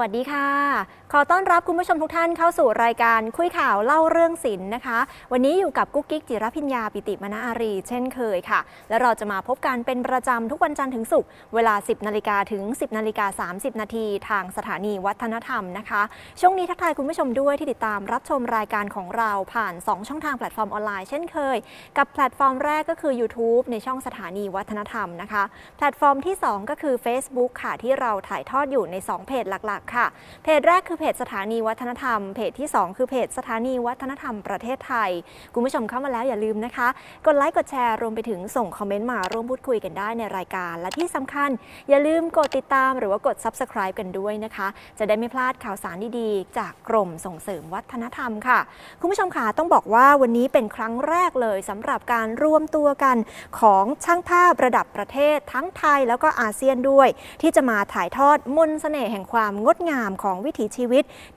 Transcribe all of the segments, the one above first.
สวัสดีค่ะ ขอต้อนรับคุณผู้ชมทุกท่านเข้าสู่รายการคุยข่าวเล่าเรื่องศิลป์นะคะ วันนี้อยู่กับกุ๊กกิ๊กจิรพิญญาปิติมณอารี เช่นเคยค่ะ และเราจะมาพบกันเป็นประจำทุกวันจันทร์ถึงศุกร์เวลา 10นาฬิกาถึง 10นาฬิกา30 นาทีทางสถานีวัฒนธรรมนะคะ ช่วงนี้ทักทายคุณผู้ชมด้วยที่ติดตามรับชมรายการของเราผ่าน 2 ช่องทางแพลตฟอร์มออนไลน์เช่นเคย กับแพลตฟอร์มแรกก็คือ YouTube ในช่องสถานีวัฒนธรรมนะคะ แพลตฟอร์มที่ 2 ก็คือ Facebook ค่ะที่เราถ่ายทอดอยู่ใน 2 เพจหลัก ๆ ค่ะเพจแรกคือเพจสถานีวัฒนธรรม เพจที่ 2 คือเพจสถานีวัฒนธรรมประเทศไทย คุณผู้ชมเข้ามาแล้วอย่าลืมนะคะ กดไลค์กดแชร์รวมไปถึงส่งคอมเมนต์มาร่วมพูดคุยกันได้ในรายการ และที่สำคัญ อย่าลืมกดติดตามหรือว่ากด Subscribe กันด้วยนะคะ จะได้ไม่พลาดข่าวสารดีๆ จากกรมส่งเสริมวัฒนธรรมค่ะ คุณผู้ชมค่ะต้องบอกว่าวันนี้เป็นครั้งแรกเลยสำหรับการรวมตัวกันของช่างภาพระดับประเทศทั้งไทยแล้วก็อาเซียนด้วย ที่จะมาถ่ายทอดมนต์เสน่ห์แห่งความงดงามของวิถีชีวิต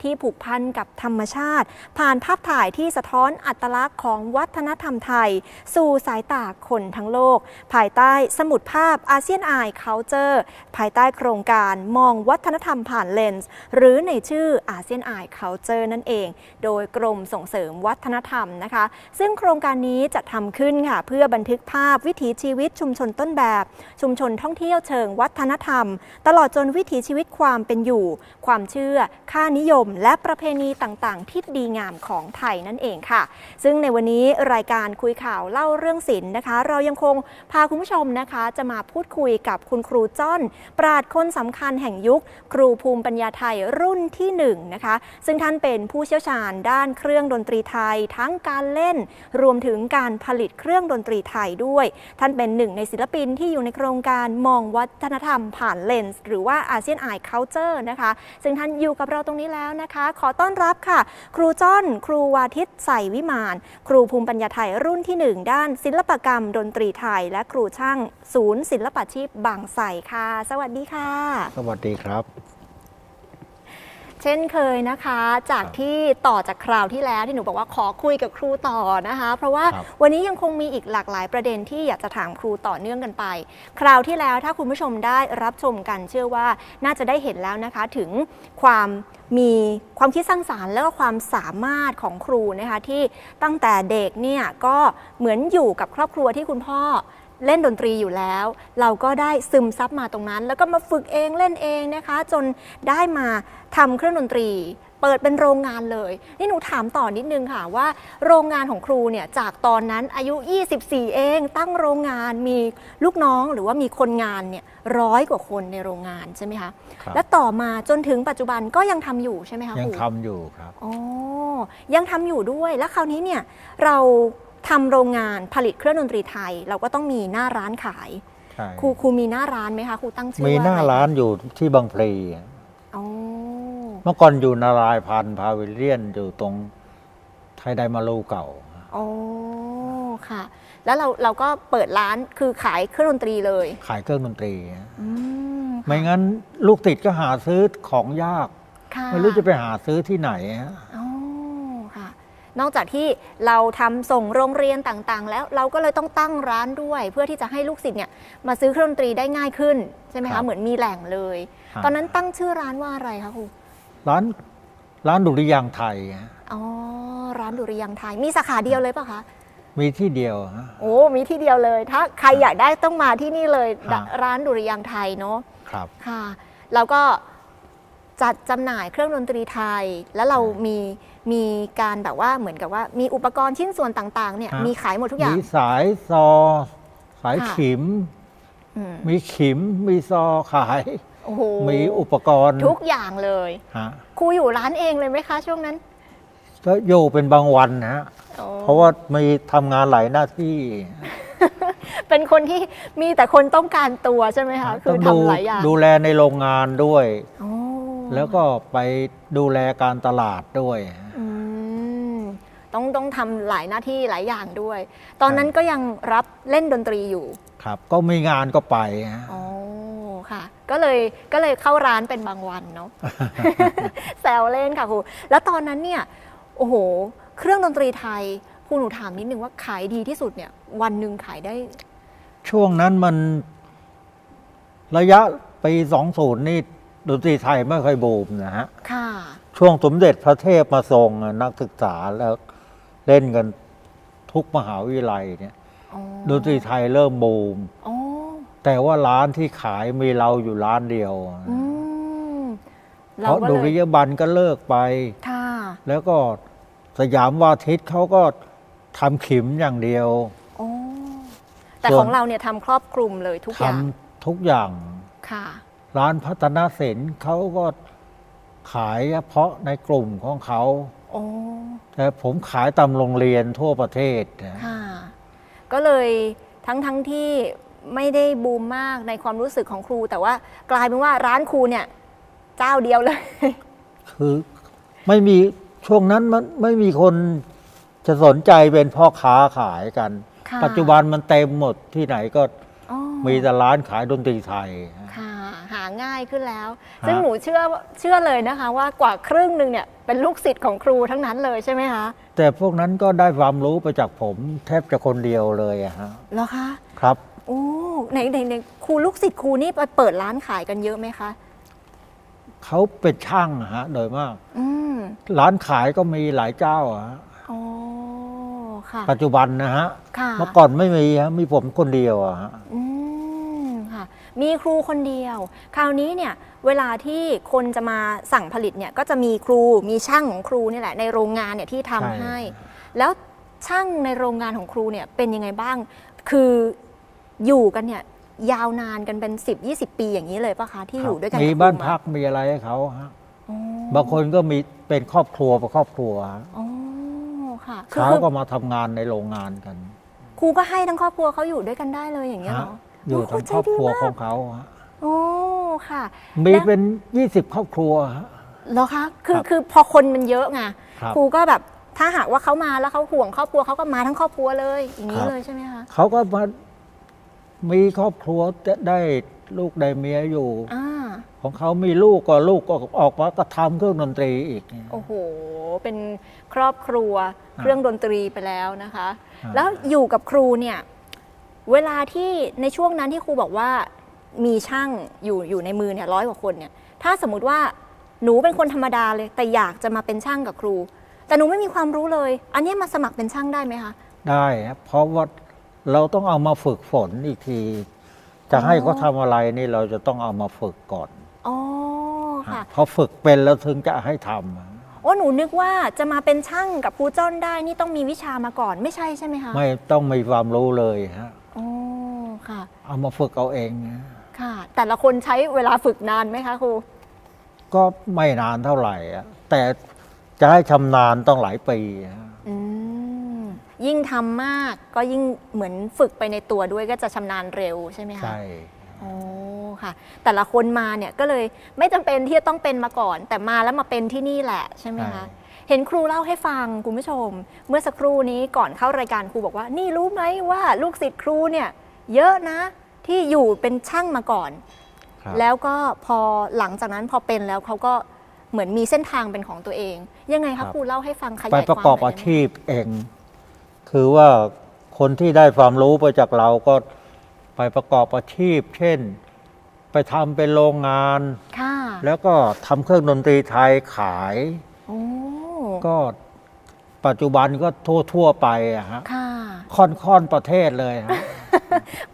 ที่ผูกพันกับธรรมชาติ ผ่านภาพถ่ายที่สะท้อนอัตลักษณ์ของวัฒนธรรมไทย สู่สายตาคนทั้งโลก ภายใต้สมุดภาพอาเซียนไอเคาเจอร์ภายใต้โครงการมองวัฒนธรรมผ่านเลนส์หรือในชื่ออาเซียนไอเคาเจอร์นั่นเอง โดยกรมส่งเสริมวัฒนธรรมนะคะ ซึ่งโครงการนี้จะทำขึ้นค่ะเพื่อบันทึกภาพวิถีชีวิตชุมชนต้นแบบ ชุมชนท่องเที่ยวเชิงวัฒนธรรม ตลอดจนวิถีชีวิตความเป็นอยู่ ความเชื่อค่านิยม และประเพณีต่างๆ ที่ดีงามของไทยนั่นเองค่ะ ซึ่งในวันนี้รายการคุยข่าวเล่าเรื่องศิลป์นะคะ เรายังคงพาคุณผู้ชมนะคะ จะมาพูดคุยกับคุณครูจ้อน ปราดคนสำคัญแห่งยุค ครูภูมิปัญญาไทยรุ่นที่หนึ่งนะคะ ซึ่งท่านเป็นผู้เชี่ยวชาญด้านเครื่องดนตรีไทย ทั้งการเล่น รวมถึงการผลิตเครื่องดนตรีไทยด้วย ท่านเป็นหนึ่งในศิลปินที่อยู่ในโครงการมองวัฒนธรรมผ่านเลนส์หรือว่าอาเซียนไอเคานเจอร์นะคะ ซึ่งท่านอยู่กับเราตรงนี้แล้วนะคะ ขอต้อนรับค่ะ ครูจ้อนครูวาทิตใส่วิมาน ครูภูมิปัญญาไทยรุ่นที่หนึ่งด้านศิลปกรรม ดนตรีไทย และครูช่าง ศูนย์ศิลปาชีพบางไทรค่ะ สวัสดีค่ะ สวัสดีครับ เช่นเคยนะคะ จากที่ต่อจากคราวที่แล้วที่หนูบอกว่าขอคุยกับครูต่อนะคะ เพราะว่าครับวันนี้ยังคงมีอีกหลากหลายประเด็นที่อยากจะถามครูต่อเนื่องกันไป คราวที่แล้วถ้าคุณผู้ชมได้รับชมกันเชื่อว่าน่าจะได้เห็นแล้วนะคะถึงความมีความคิดสร้างสารรค์แล้วก็ความสามารถของครูนะคะที่ตั้งแต่เด็กเนี่ยก็เหมือนอยู่กับครอบครัวที่คุณพ่อ เล่นดนตรีอยู่แล้ว เราก็ได้ซึมซับมาตรงนั้น แล้วก็มาฝึกเองเล่นเองนะคะ จนได้มาทำเครื่องดนตรี เปิดเป็นโรงงานเลย นี่หนูถามต่อนิดนึงค่ะว่า โรงงานของครูเนี่ยจากตอนนั้นอายุ 24 เอง ตั้งโรงงานมีลูกน้องหรือว่ามีคนงานเนี่ยร้อยกว่าคนในโรงงานใช่ไหมคะครับและต่อมาจนถึงปัจจุบันก็ยังทำอยู่ใช่ไหมคะยังครูทำอยู่ครับอ๋อยังทำอยู่ด้วยแล้วคราวนี้เนี่ยเรา ทำโรงงานผลิตเครื่องดนตรีไทย เราก็ต้องมีหน้าร้านขายใช่ครูครูมีหน้าร้านไหมคะครูตั้งชื่อมีว่าหน้าอะไรร้านอยู่ที่บางพลีอ๋อเมื่อก่อนอยู่นารายณ์พันธ์พาวิเลียนอยู่ตรงไทยไดมารูเก่า อ๋อค่ะ แล้วเราเราก็เปิดร้านคือขายเครื่องดนตรีเลยขายเครื่องดนตรี อืมไม่งั้นลูกติดก็หาซื้อของยาก ค่ะ ไม่รู้จะไปหาซื้อที่ไหนฮะอ๋อค่ะ นอกจากที่เราทำส่งโรงเรียนต่างๆ แล้วเราก็เลยต้องตั้งร้านด้วย เพื่อที่จะให้ลูกศิษย์เนี่ยมาซื้อเครื่องดนตรีได้ง่ายขึ้นใช่ไหมครัคะบเหมือนมีแหล่งเลยครับตอนนั้นตั้งชื่อร้านว่าอะไรคะครูร้านร้านดุริยางค์ไทยฮะอ๋อร้านดุริยางค์ไทยมีสาขาเดียวเลยปะคะมีที่เดียวฮะโอ้มีที่เดียวเลย ถ้าใครอยากได้ต้องมาที่นี่เลยครับร้านดุริยางค์ไทยเนาะครับค่ะ แล้วก็จัดจำหน่ายเครื่องดนตรีไทย แล้วเรามี มีการแบบว่าเหมือนกับว่ามีอุปกรณ์ชิ้นส่วนต่างๆเนี่ยฮะ มีขายหมดทุกอย่าง มีสายซอ สายค่ะ ขิม อืมมีขิม มีซอขาย โอ้โหมีอุปกรณ์ทุกอย่างเลย ฮะครูอยู่ร้านเองเลยไหมคะช่วงนั้นก็อยู่เป็นบางวันนะฮะโอ้เพราะว่ามีทำงานหลายหน้าที่เป็นคนที่มีแต่คนต้องการตัวใช่ไหมคะ คืต้อองดูทำหลายอย่างดูแลในโรงงานด้วยโอ้ แล้วก็ไปดูแลการตลาดด้วย อืมต้องต้องทำหลายหน้าที่หลายอย่างด้วย ตอนนั้นก็ยังรับเล่นดนตรีอยู่ ครับ ก็มีงานก็ไปฮะ อ๋อค่ะ ก็เลยก็เลยเข้าร้านเป็นบางวันเนาะ แซวเล่นค่ะครูแล้วตอนนั้นเนี่ยโอ้โห เครื่องดนตรีไทยครูหนูถามนิดนึงว่าขายดีที่สุดเนี่ยวันหนึ่งขายได้ช่วงนั้นมันระยะปีสองศูนย์นี่ ดนตรีไทยไม่ค่อยบูมนะฮะ ค่ะ ช่วงสมเด็จพระเทพมาทรงอะนักศึกษาแล้วเล่นกันทุกมหาวิทยาลัยเนี่ยอ๋อดนตรีไทยเริ่มบูม อ๋อแต่ว่าร้านที่ขายมีเราอยู่ร้านเดียวอืมเพราะก็ดุเลริยยาบันก็เลิกไป ค่ะ แล้วก็สยามวาทิตเขาก็ทำขิมอย่างเดียวอ๋อแต่ส่วนของเราเนี่ยทำครอบคลุมเลยทุกทอย่างำทุกอย่าง ค่ะ ร้านพัฒนาศิลป์เขาก็ขายเฉพาะในกลุ่มของเขาโอ้แต่ผมขายตามโรงเรียนทั่วประเทศนะค่ะ ก็เลยทั้งทั้งที่ไม่ได้บูมมากในความรู้สึกของครู แต่ว่ากลายเป็นว่าร้านครูเนี่ย เจ้าเดียวเลย คือไม่มีช่วงนั้นมันไม่มีคนจะสนใจเป็นพ่อค้าขายกัน ค่ะ ปัจจุบันมันเต็มหมดที่ไหนก็อ๋อมีแต่ร้านขายดนตรีไทย ค่ะ หาง่ายขึ้นแล้วฮะซึ่งหนูเชื่อเชื่อเลยนะคะ ว่ากว่าครึ่งหนึ่งเนี่ยเป็นลูกศิษย์ของครูทั้งนั้นเลยใช่ไหมคะแต่พวกนั้นก็ได้ความรู้ไปจากผมแทบจะคนเดียวเลยอะฮะเหรอคะครับโอ้ไหนไหนไหนครูลูกศิษย์ครูนี่ไปเปิดร้านขายกันเยอะไหมคะเขาเป็นช่างอะฮะโดยมาก อืมร้านขายก็มีหลายเจ้าอะฮะอ๋อค่ะปัจจุบันนะฮะค่ะเมื่อก่อนไม่มีฮะมีผมคนเดียวอะฮะ อืมค่ะ มีครูคนเดียว คราวนี้เนี่ยเวลาที่คนจะมาสั่งผลิตเนี่ยก็จะมีครูมีช่างของครูนี่แหละในโรงงานเนี่ยที่ทำใช่ ให้ แล้วช่างในโรงงานของครูเนี่ยเป็นยังไงบ้าง คืออยู่กันเนี่ยยาวนานกันเป็น 10 20 ปีอย่างนี้เลยปะคะที่อยู่ด้วยกันมีกับครูบ้านมพักมีอะไรให้เขาฮะอ๋อบางคนก็มีเป็นครอบครัวเป็นครอบครัวฮะอ๋อค่ะคือเขาคือก็มาทำงานในโรงงานกัน ครูก็ให้ทั้งครอบครัวเขาอยู่ด้วยกันได้เลยอย่างเงี้ยเหรอฮะ อยู่ทั้งครอบครัวของเขาฮะโอ้ค่ะมีแล้วเป็นยี่สิบครอบครัวฮะ เหรอคะคือครับคือพอคนมันเยอะไงครับ ครูก็แบบถ้าหากว่าเขามาแล้วเขาห่วงครอบครัวเขาก็มาทั้งครอบครัวเลย อย่างนี้ครับเลยใช่ไหมคะเขาก็มามีครอบครัวจะได้ลูกได้เมียอยู่ อ่าของเขามีลูกก็ลูกก็ออกมาก็ทำเครื่องดนตรีอีก โอ้โห เป็นครอบครัวเครื่องดนตรีไปแล้วนะคะ อ่า แล้วอยู่กับครูเนี่ย เวลาที่ในช่วงนั้นที่ครูบอกว่ามีช่างอยู่อยู่ในมือเนี่ยร้อยกว่าคนเนี่ยถ้าสมมติว่าหนูเป็นคนธรรมดาเลย แต่อยากจะมาเป็นช่างกับครู แต่หนูไม่มีความรู้เลย อันเนี้ยมาสมัครเป็นช่างได้ไหมคะได้ครับเพราะว่าเราต้องเอามาฝึกฝนอีกที จะให้เขาทำอะไรนี่เราจะต้องเอามาฝึกก่อนอ๋อค่ะพอฝึกเป็นแล้วถึงจะให้ทำโอ้หนูนึกว่าจะมาเป็นช่างกับครูจ้อนได้นี่ต้องมีวิชามาก่อนไม่ใช่ใช่ไหมคะไม่ต้องมีความรู้เลยฮะ อ๋อค่ะ เอามาฝึกเอาเองนะค่ะ แต่ละคนใช้เวลาฝึกนานไหมคะครู ก็ไม่นานเท่าไหร่อะแต่จะให้ชำนาญต้องหลายปีฮะอืม ยิ่งทำมากก็ยิ่งเหมือนฝึกไปในตัวด้วยก็จะชำนาญเร็วใช่ไหมคะ ใช่ โอ้ค่ะ แต่ละคนมาเนี่ยก็เลยไม่จำเป็นที่จะต้องเป็นมาก่อน แต่มาแล้วมาเป็นที่นี่แหละใช่ไหมคะ เห็นครูเล่าให้ฟังคุณผู้ชม เมื่อสักครู่นี้ก่อนเข้ารายการครูบอกว่า นี่รู้ไหมว่าลูกศิษย์ครูเนี่ยเยอะนะที่อยู่เป็นช่างมาก่อนครับแล้วก็พอหลังจากนั้นพอเป็นแล้วเขาก็เหมือนมีเส้นทางเป็นของตัวเอง ยังไงครัคะบครูเล่าให้ฟังขไปยายประความกอบหน่อายได้ไหมชีพเอง คือว่าคนที่ได้ความรู้ไปจากเราก็ไปประกอบอาชีพ เช่น ไปทำเป็นโรงงานค่ะแล้วก็ทำเครื่องดนตรีไทยขายโอ้ ก็ปัจจุบันก็ทั่วทั่วๆไปอะฮะค่ะค่อนค่อนๆประเทศเลยฮะ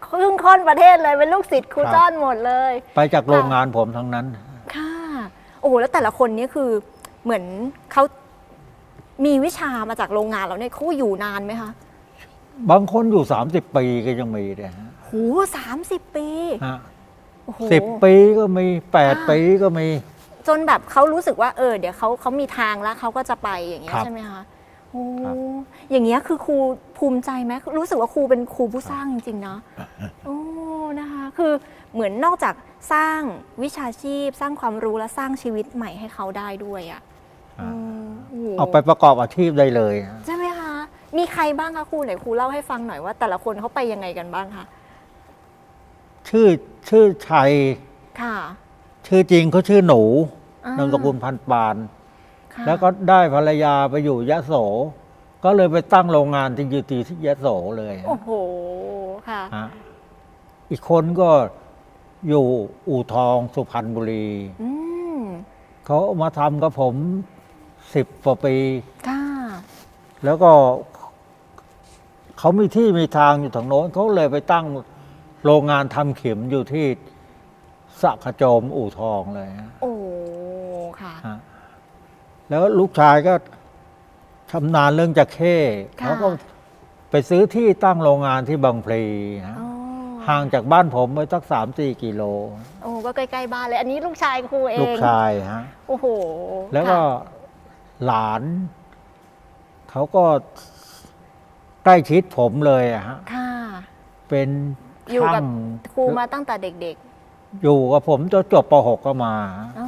ครึ่งค่อนประเทศเลยเป็นลูกศิษย์ครูครับจ้อนหมดเลย ไปจากโรงงานผมทั้งนั้น ค่ะ โอ้โหแล้วแต่ละคนนี่คือเหมือนเขามีวิชามาจากโรงงานแล้วเนี่ยเขาอยู่นานไหมคะบางคนอยู่ 30 ปีก็ยังมีเลยฮะโหสามสิบปีฮะโอ้โหสิบปีก็มีแปดค่ะปีก็มี จนแบบเขารู้สึกว่าเออเดี๋ยวเขาเขามีทางแล้วเขาก็จะไปอย่างเงี้ยครับ ใช่ไหมคะโอ้ครับอย่างเงี้ยคือครูภูมิใจไหมรู้สึกว่าครูเป็นครูผู้สร้างจริงๆเนาะโอ้นะคะคือเหมือนนอกจากสร้างวิชาชีพ สร้างความรู้และสร้างชีวิตใหม่ให้เขาได้ด้วยอะ่ะอืมโโห เอาไปประกอบอาชีพได้เลยฮะใช่ไหมคะ มีใครบ้างคะครูไหนครูเล่าให้ฟังหน่อยว่า แต่ละคนเขาไปยังไงกันบ้างคะ ชื่อชื่อชัยค่ะ ชื่อจริงเขาชื่อหนูอ่ นามสกุลพันปานค่ะแล้วก็ได้ภรรยาไปอยู่ยะโส ก็เลยไปตั้งโรงงานที่อยู่ที่ยะโสเลยฮะโอ้โหค่ะฮะอีกคนก็อยู่อู่ทองสุพรรณบุรีอืมเขามาทำกับผมสิบกว่าปีค่ะแล้วก็เขามีที่มีทางอยู่ทางโน้นเขาเลยไปตั้งโรงงานทำเข็มอยู่ที่สระขจมอู่ทองเลยฮะโอ้ ค่ะฮะแล้วลูกชายก็ชำนาญเรื่องจะเข้ค่ะเขาก็ไปซื้อที่ตั้งโรงงานที่บางพลีฮะอ๋อห่างจากบ้านผมไปสักสามสี่กิโล โอ้ก็ใกล้ๆบ้านเลย อันนี้ลูกชายครูเอง ลูกชายฮะ โอ้โห แล้วก็ค่ะหลาน เขาก็ใกล้ชิดผมเลยอะฮะ ค่ะ เป็นอยู่ช่ากับงครูมาตั้งแต่เด็กอยู่กับผมจนจบป .6 ก็มาๆอ๋อ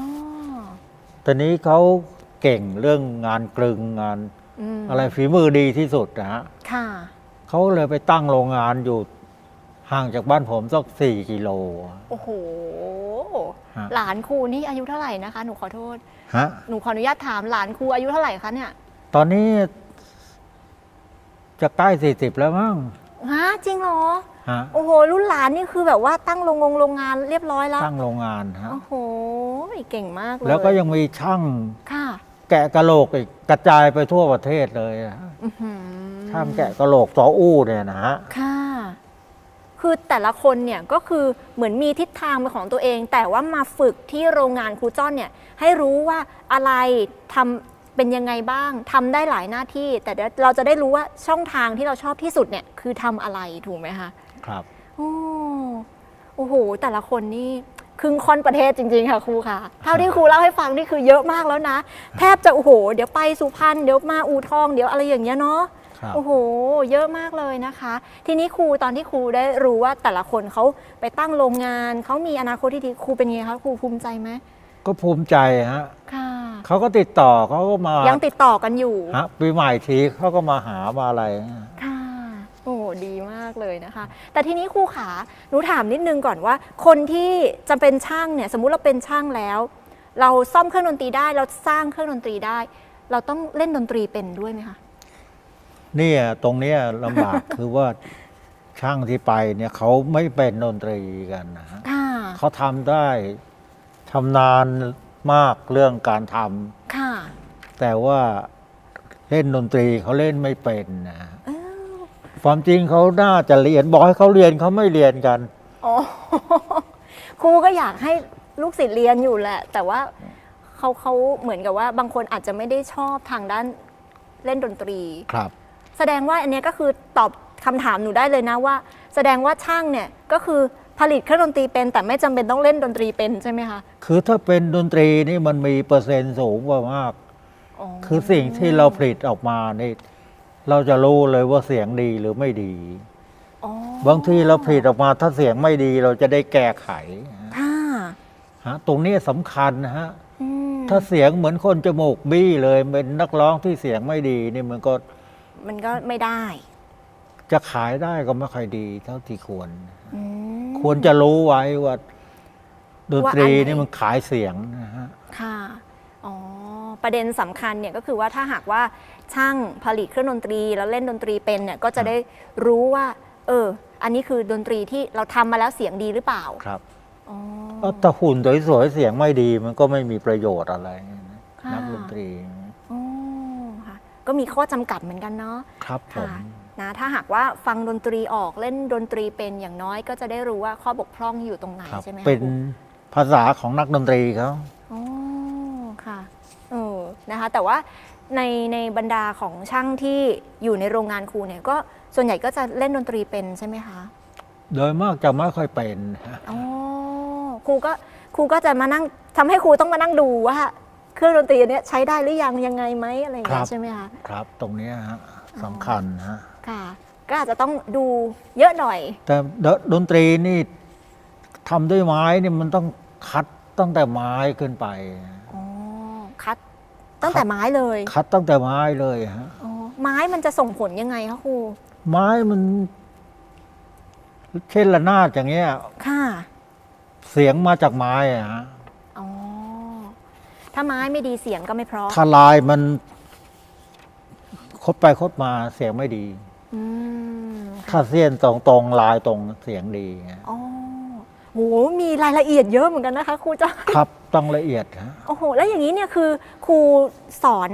ตอนนี้เขาเก่งเรื่องงานกลึงงานมอะไรฝีมือดีที่สุดนะฮะค่ะ เขาเลยไปตั้งโรงงานอยู่ห่างจากบ้านผมสักสี่กิโล โอ้โห ฮะ หลานครูนี่อายุเท่าไหร่นะคะ หนูขอโทษ ฮะ หนูขออนุญาตถามหลานครูอายุเท่าไหร่คะเนี่ยตอนนี้จะใกล้สี่สิบแล้วมั้งฮะจริงเหรอ ฮะโอ้โหรุ่นหลานนี่คือแบบว่าตั้งโรงงงโรงงานเรียบร้อยแล้วตั้งโรงงานฮะโอ้โหเก่งมากเลยแล้วก็ยังมีช่างค่ะ แกะกะโหลกอีกกระจายไปทั่วประเทศเลยอะอื้อหือช่างแกะกะโหลกสออู้เนี่ยนะฮะค่ะคือแต่ละคนเนี่ยก็คือเหมือนมีทิศทางเป็นของตัวเอง แต่ว่ามาฝึกที่โรงงานครูจ้อนเนี่ยให้รู้ว่าอะไรทำเป็นยังไงบ้างทำได้หลายหน้าที่ แต่เดี๋ยวเราจะได้รู้ว่าช่องทางที่เราชอบที่สุดเนี่ยคือทำอะไรถูกไหมคะ ครับ โอ้โอ้โห แต่ละคนนี่ครึ่งค่อนประเทศจริงๆ ค่ะครูค่ะ เท่าที่ครูเล่าให้ฟังนี่คือเยอะมากแล้วนะ แทบจะโอ้โห เดี๋ยวไปสุพรรณเดี๋ยวมาอู่ทองเดี๋ยวอะไรอย่างเงี้ยเนาะครับโอ้โห เยอะมากเลยนะคะ ทีนี้ครูตอนที่ครูได้รู้ว่าแต่ละคนเขาไปตั้งโรงงานเขามีอนาคตที่ดีครูเป็นไงคะครูภูมิใจไหมก็ภูมิใจฮะค่ะเขาก็ติดต่อเขาก็มายังติดต่อกันอยู่ฮะปีใหม่ทีเขาก็มาหามาอะไรค่ะโอ้ ดีมากเลยนะคะ แต่ทีนี้ครูขาหนูถามนิดนึงก่อนว่า คนที่จะเป็นช่างเนี่ยสมมุติเราเป็นช่างแล้ว เราซ่อมเครื่องดนตรีได้เราสร้างเครื่องดนตรีได้ เราต้องเล่นดนตรีเป็นด้วยไหมคะเนี่ยตรงเนี้ยลำบากคือว่าช่างที่ไปเนี่ยเขาไม่เป็นดนตรีกันนะฮะค่ะเขาทำได้ชำนาญมากเรื่องการทค่ะำแต่ว่าเล่นดนตรีเขาเล่นไม่เป็นนะฮะเอ้า ความจริงเขาน่าจะเรียนบอกให้เขาเรียนเขาไม่เรียนกัน อ๋อ ครูก็อยากให้ลูกศิษย์เรียนอยู่แหละ แต่ว่าเขาเขาเหมือนกับว่า บางคนอาจจะไม่ได้ชอบทางด้านเล่นดนตรี ครับ แสดงว่าอันเนี้ยก็คือตอบคำถามหนูได้เลยนะว่า แสดงว่าช่างเนี่ยก็คือผลิตเครื่องดนตรีเป็น แต่ไม่จำเป็นต้องเล่นดนตรีเป็นใช่ไหมคะคือถ้าเป็นดนตรีนี่มันมีเปอร์เซ็นต์สูงกว่ามาก คือสิ่งที่เราผลิตออกมานี่ เราจะรู้เลยว่าเสียงดีหรือไม่ดี อ๋อบางทีเราผลิตออกมาถ้าเสียงไม่ดีเราจะได้แก้ไขค่ะฮะตรงนี้สำคัญนะฮะ อืมถ้าเสียงเหมือนคนจมูกบี้เลยเป็นนักร้องที่เสียงไม่ดีนี่มันก็มันก็ไม่ได้จะขายได้ก็ไม่ค่อยดี เท่าที่ควร อืม ควรจะรู้ไว้ว่าดนตรีว่าอันไหน นี่มันขายเสียงนะฮะ ค่ะ อ๋อ ประเด็นสำคัญเนี่ยก็คือว่าถ้าหากว่า ช่างผลิตเครื่องดนตรี แล้วเล่นดนตรีเป็นเนี่ยก็จะได้รู้ว่า เออ อันนี้คือดนตรีที่เราทำมาแล้วเสียงดีหรือเปล่าครับอ๋อ ก็ถ้าหุ่นสวยๆเสียงไม่ดีมันก็ไม่มีประโยชน์อะไรนะค่ะ นักดนตรีอ๋อค่ะก็มีข้อจำกัดเหมือนกันเนาะ ครับผมค่ะนะถ้าหากว่าฟังดนตรีออกเล่นดนตรีเป็นอย่างน้อยก็จะได้รู้ว่าข้อบกพร่องอยู่ตรงไหนครับ ใช่ไหมคะเป็นครูภาษาของนักดนตรีเขา อ๋อค่ะเออนะคะ แต่ว่า ในในบรรดาของช่างที่อยู่ในโรงงานครูเนี่ยก็ส่วนใหญ่ก็จะเล่นดนตรีเป็นใช่ไหมคะ โดยมากจะไม่ค่อยเป็นฮะอ๋อครูก็ครูก็จะมานั่งทำให้ครูต้องมานั่งดูว่า เครื่องดนตรีเนี้ยใช้ได้หรือยังยังไงไหมอะไรอย่างเงี้ยใช่ไหมคะ ครับ ตรงเนี้ยฮะสำคัญฮะ ค่ะ ก็อาจจะต้องดูเยอะหน่อย แต่ดนตรีนี่ทำด้วยไม้นี่มันต้องคัดตั้งแต่ไม้ขึ้นไป อ๋อ คัด ตั้งแต่ไม้เลยคัดตั้งแต่ไม้เลยฮะอ๋อไม้มันจะส่งผลยังไงคะครูไม้มัน เช่นระนาดอย่างเงี้ย ค่ะเสียงมาจากไม้อะฮะอ๋อถ้าไม้ไม่ดีเสียงก็ไม่เพราะถ้าลายมัน คดไปคดมาเสียงไม่ดี อืมถ้าเสี้ยนตรงตรงๆลายตรงเสียงดีฮะอ๋อ โหมีรายละเอียดเยอะเหมือนกันนะคะครูจ้อนครับต้องละเอียดฮะโอ้โหแล้วอย่างนี้เนี่ยคือครูสอน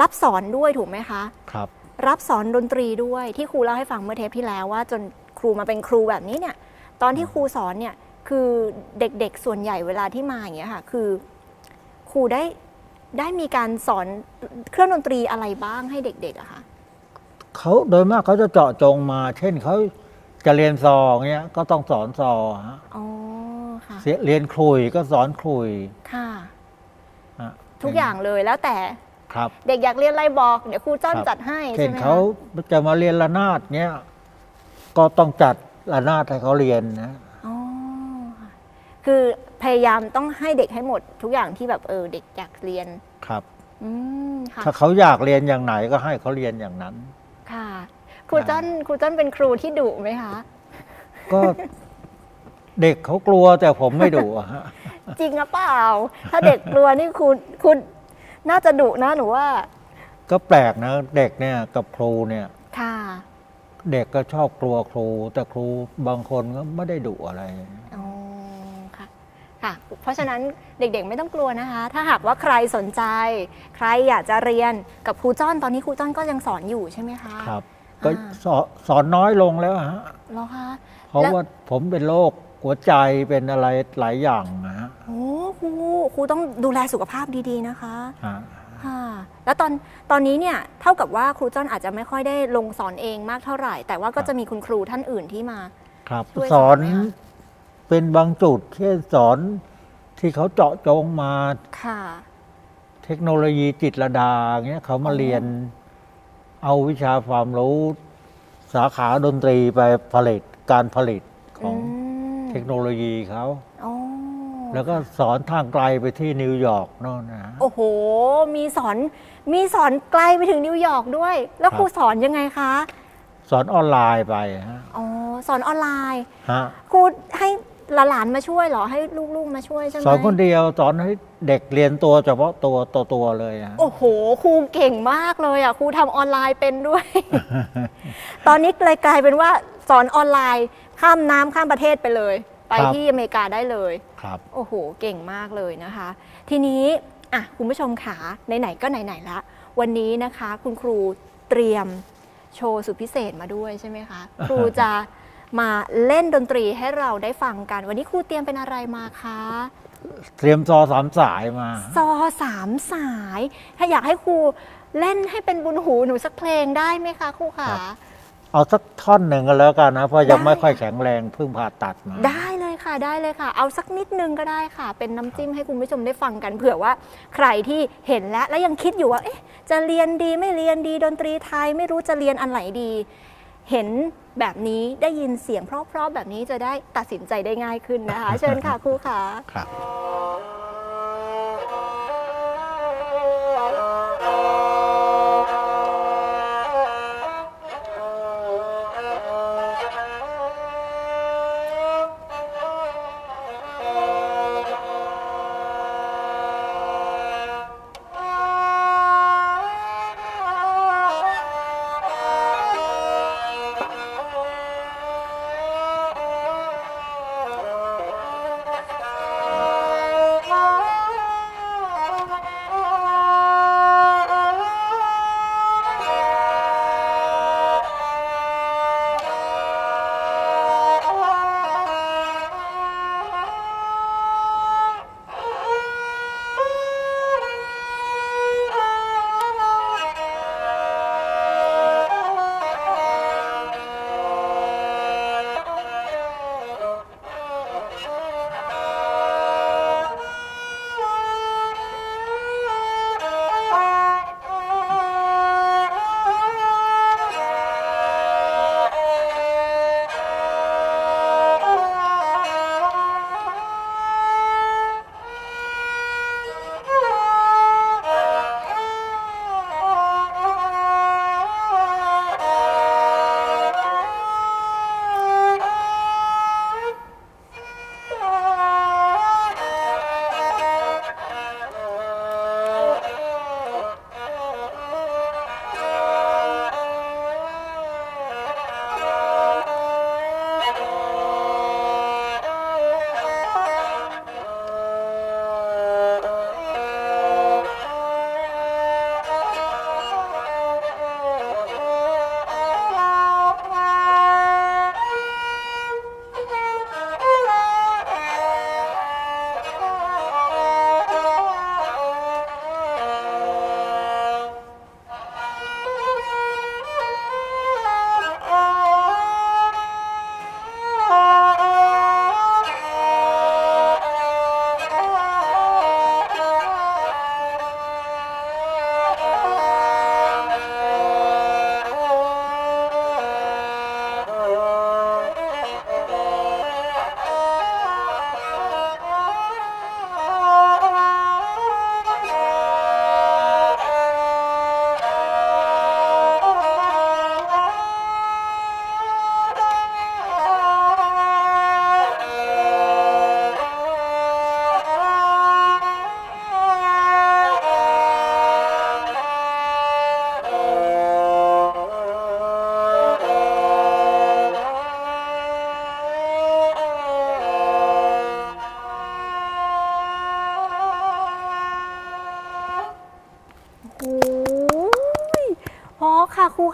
รับสอนด้วยถูกไหมคะ ครับ รับสอนดนตรีด้วยที่ครูเล่าให้ฟังเมื่อเทปที่แล้วว่าจนครูมาเป็นครูแบบนี้เนี่ย ตอนที่ครูสอนเนี่ยคือเด็กๆส่วนใหญ่เวลาที่มาอย่างเงี้ยค่ะ คือ ครูได้ได้มีการสอนเครื่องดนตรีอะไรบ้างให้เด็กๆอะคะเขาโดยมากเขาจะเจาะจงมา เช่นเขา จะเรียนซอเงี้ยก็ต้องสอนซอฮะอ๋อค่ะเสียเรียนคลุยก็สอนคลุยค่ะ ฮะทุกอย่างเลยแล้วแต่ครับ เด็กอยากเรียนอะไรบอกเดี๋ยวครูจ้อนครับ จัดให้เช่ใช่นไหมคะเขาจะมาเรียนระนาดเนี้ยก็ต้องจัดระนาดให้เขาเรียนนะอ๋อค่ะคือพยายามต้องให้เด็กให้หมด ทุกอย่างที่แบบเออเด็กอยากเรียน ครับ อืมค่ะ ถ้าเขาอยากเรียนอย่างไหนก็ให้เขาเรียนอย่างนั้น ค่ะ ครูจ้อนครูจ้อนเป็นครูที่ดุไหมคะ ก็เด็กเขากลัวแต่ผมไม่ดุอะฮะจริงหรือเปล่า ถ้าเด็กกลัวนี่คุณคุณน่าจะดุนะหนูว่า ก็แปลกนะ เด็กเนี่ยกับครูเนี่ย ค่ะ เด็กก็ชอบกลัวครู แต่ครูบางคนก็ไม่ได้ดุอะไร อ๋อ ค่ะ ค่ะ เพราะฉะนั้นเด็กๆไม่ต้องกลัวนะคะ ถ้าหากว่าใครสนใจ ใครอยากจะเรียนกับครูจ้อนตอนนี้ครูจ้อนก็ยังสอนอยู่ใช่ไหมคะ ครับ ก็อ่าสอนสอนน้อยลงแล้วฮะเหรอคะเพราะแล้วว่าผมเป็นโรคหัวใจเป็นอะไรหลายอย่างนะฮะโอ้ครูครูต้องดูแลสุขภาพดีๆนะคะฮะค่ะแล้วตอนตอนนี้เนี่ยเท่ากับว่าครูจ้อนอาจจะไม่ค่อยได้ลงสอนเองมากเท่าไหร่ แต่ว่าก็จะมีคุณครูท่านอื่นที่มา ครับ ช่วยสอนสอนไหมคะ เป็นบางจุดที่สอนที่เขาเจาะจงมาค่ะ เทคโนโลยีจิตรลดาเงี้ยเขามาอ๋อเรียน เอาวิชาความรู้สาขาดนตรีไปผลิตการผลิตของมเทคโนโลยีเขาอ๋อแล้วก็สอนทางไกลไปที่นิวยอร์กโน่นนะฮะโอ้โห มีสอนมีสอนไกลไปถึงนิวยอร์กด้วย แล้วครับครูสอนยังไงคะ สอนออนไลน์ไปฮะอ๋อสอนออนไลน์ฮะครูให้ หลานๆมาช่วยเหรอให้ลูกๆมาช่วยใช่ไหมสอนคนเดียวสอนให้เด็กเรียนตัวเฉพาะตัวตัวตัวเลยฮะโอ้โหครูเก่งมากเลยอะครูทำออนไลน์เป็นด้วย ตอนนี้เลยกลายเป็นว่าสอนออนไลน์ข้ามน้ำข้ามประเทศไปเลย ไปครับที่อเมริกาได้เลย ครับ โอ้โห เก่งมากเลยนะคะ ทีนี้อะคุณผู้ชมขาไหนๆก็ไหนๆละ วันนี้นะคะ คุณครูเตรียมโชว์สุดพิเศษมาด้วยใช่ไหมคะ ครูจะ มาเล่นดนตรีให้เราได้ฟังกัน วันนี้ครูเตรียมเป็นอะไรมาคะเตรียมซอสามสายมา ซอสามสาย ถ้าอยากให้ครูเล่นให้เป็นบุญหูหนูสักเพลงได้ไหมคะครูขาครับเอาสักท่อนหนึ่งก็แล้วกันนะ เพราะยังได้ ไม่ค่อยแข็งแรงเพิ่งผ่าตัดมา ได้เลยค่ะได้เลยค่ะ เอาสักนิดนึงก็ได้ค่ะ เป็นน้ำจิ้มให้คุณผู้ชมได้ฟังกันเผื่อว่า ใครที่เห็นแล้วแล้วยังคิดอยู่ว่าเอ๊ะจะเรียนดีไม่เรียนดีดนตรีไทยไม่รู้จะเรียนอันไหนดี เห็นแบบนี้ได้ยินเสียงเพราะๆแบบนี้จะได้ตัดสินใจได้ง่ายขึ้นนะคะ เชิญค่ะครูค่ะ ครับ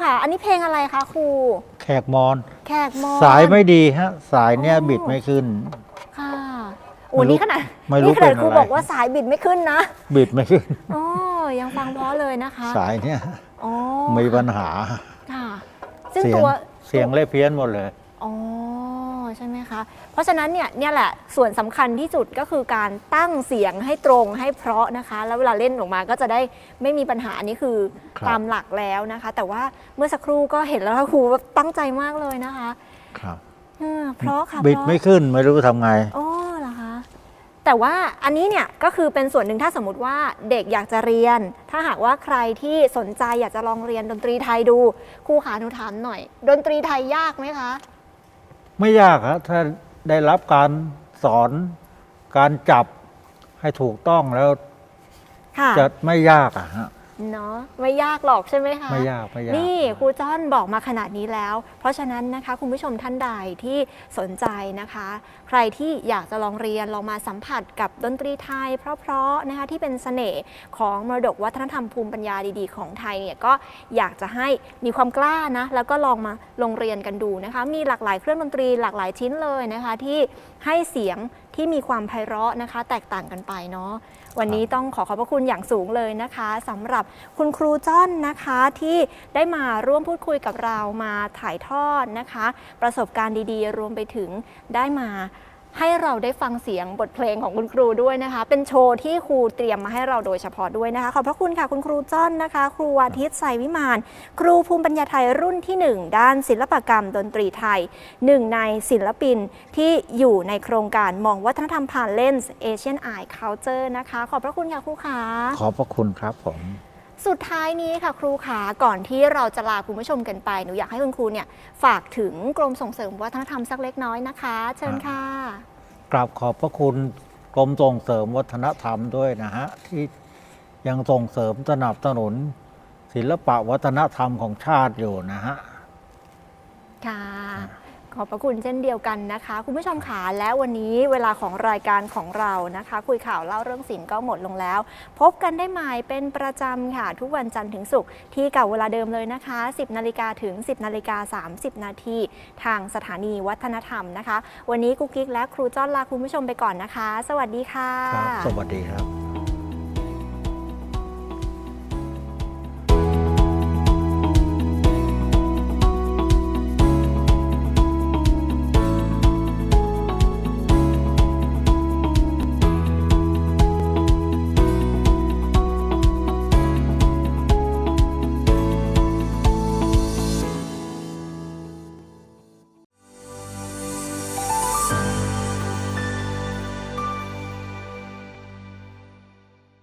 ค่ะครูค่ะ อันนี้เพลงอะไรคะครู แขกมอน แขกมอนสายไม่ดีฮะ สายเนี่ยอ๋อบิดไม่ขึ้น ค่ะโอ้ไม่รู้นี่ขนาดไม่รู้นี่ขนาดเป็นครูอะไรบอกว่าสายบิดไม่ขึ้นนะบิดไม่ขึ้น อ๋อยังฟังเพราะเลยนะคะสายเนี่ยอ๋อมีปัญหาค่ะ ซึ่งเสียงตัวเสียงเล่เพี้ยนหมดเลย อ๋อ ใช่ไหมคะ เพราะฉะนั้นเนี่ยเนี่ยแหละส่วนสำคัญที่สุดก็คือการตั้งเสียงให้ตรงให้เพราะนะคะ แล้วเวลาเล่นออกมาก็จะได้ไม่มีปัญหาอันนี้คือครับตามหลักแล้วนะคะ แต่ว่าเมื่อสักครู่ก็เห็นแล้วค่ะครูแบบตั้งใจมากเลยนะคะ ครับเออเพราะค่ะบิดเพราะไม่ขึ้นไม่รู้ทำไงอ๋อเหรอคะแต่ว่าอันนี้เนี่ยก็คือเป็นส่วนหนึ่งถ้าสมมติว่าเด็กอยากจะเรียน ถ้าหากว่าใครที่สนใจอยากจะลองเรียนดนตรีไทยดูครูขาหนูถามหน่อย ดนตรีไทยยากไหมคะ ไม่ยากฮะถ้าได้รับการสอนการจับให้ถูกต้องแล้วค่ะ จะไม่ยากอะฮะ เนาะไม่ยากหรอกใช่ไหมคะ ไม่ยากไม่ยากนี่ครูจ้อนบอกมาขนาดนี้แล้ว เพราะฉะนั้นนะคะคุณผู้ชมท่านใดที่สนใจนะคะ ใครที่อยากจะลองเรียนลองมาสัมผัสกับดนตรีไทย เพราะๆนะคะที่เป็นเสน่ห์ของมรดกวัฒนธรรมภูมิปัญญาดีๆ ของไทยเนี่ยก็อยากจะให้มีความกล้านะแล้วก็ลองมาลงเรียนกันดูนะคะ มีหลากหลายเครื่องดนตรีหลากหลายชิ้นเลยนะคะ ที่ให้เสียงที่มีความไพเราะนะคะ แตกต่างกันไปเนาะ วันนี้ต้องขอขอบพระคุณอย่างสูงเลยนะคะสำหรับคุณครูจ้อนนะคะที่ได้มาร่วมพูดคุยกับเรามาถ่ายทอดนะคะ ประสบการณ์ดีๆ รวมไปถึงได้มา ให้เราได้ฟังเสียงบทเพลงของคุณครูด้วยนะคะ เป็นโชว์ที่ครูเตรียมมาให้เราโดยเฉพาะด้วยนะคะขอบพระคุณค่ะคุณครูจ้อนนะคะ ครูวาทิตไสวิมาน ครูภูมิปัญญาไทยรุ่นที่ 1 ด้านศิลปกรรมดนตรีไทยหนึ่งในศิลปินที่อยู่ในโครงการมองวัฒนธรรมผ่านเลนส์ Asian Eye Culture นะคะ ขอบพระคุณค่ะครูขาขอบพระคุณครับผม สุดท้ายนี้ค่ะครูขาก่อนที่เราจะลาคุณผู้ชมกันไปหนูอยากให้คุณครูเนี่ยฝากถึงกรมส่งเสริมวัฒนธรรมสักเล็กน้อยนะคะ เชิญค่ะกราบขอบพระคุณกรมส่งเสริมวัฒนธรรมด้วยนะฮะที่ยังส่งเสริมสนับสนุน ศิลปะวัฒนธรรมของชาติอยู่นะฮะค่ะ ขอบพระคุณเช่นเดียวกันนะคะ คุณผู้ชมขาและวันนี้เวลาของรายการของเรานะคะ คุยข่าวเล่าเรื่องศิลป์ก็หมดลงแล้ว พบกันได้ใหม่เป็นประจำค่ะ ทุกวันจันทร์ถึงศุกร์ที่เก่าเวลาเดิมเลยนะคะ 10นาฬิกาถึง 10นาฬิกา30 นาทีทางสถานีวัฒนธรรมนะคะ วันนี้กุ๊กกิ๊กและครูจ้อนลาคุณผู้ชมไปก่อนนะคะ สวัสดีค่ะ ครับ สวัสดีครับ